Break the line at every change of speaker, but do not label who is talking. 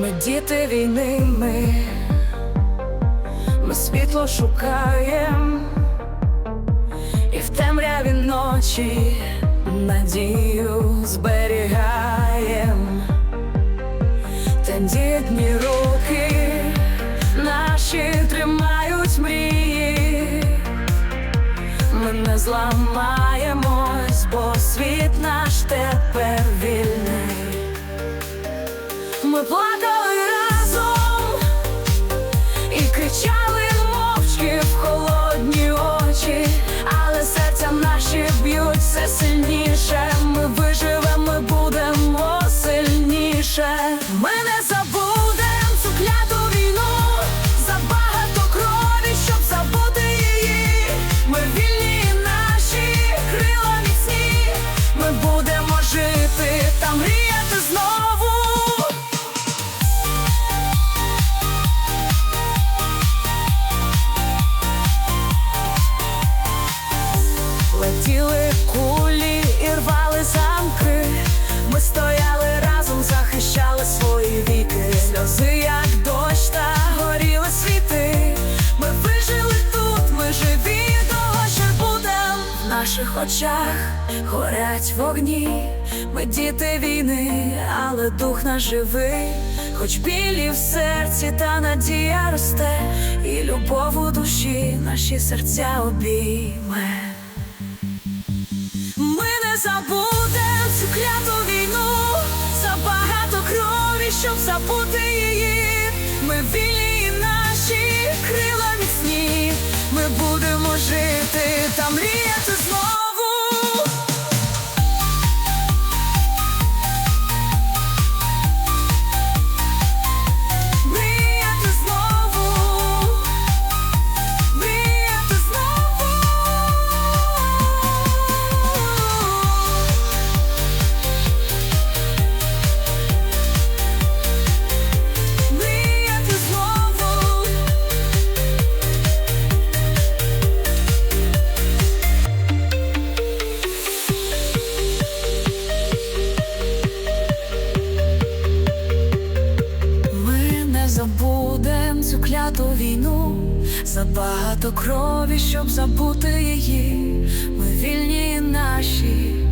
Ми діти війни, ми, ми світло шукаєм, і в темряві ночі надію зберігаєм. Тендітні руки наші тримають мрії. Ми не зламаємось, бо світ наш тепер вільний. Ми плакали разом і кричали Летіли кулі і рвали замки. Ми стояли разом, захищали свої віки. Сльози, як дощ, та горіли світи. Ми вижили тут, ми живі того, що будем. В наших очах горять вогні. Ми діти війни, але дух наш живий. Хоч білі в серці, та надія росте, і любов у душі наші серця обійме. Не забудем цю кляту війну, забагато крові, щоб забути її. Ми вільні і наші крила міцні. Ми будемо жити там мріяти кляту війну, забагато крові, щоб забути її, ми вільні наші.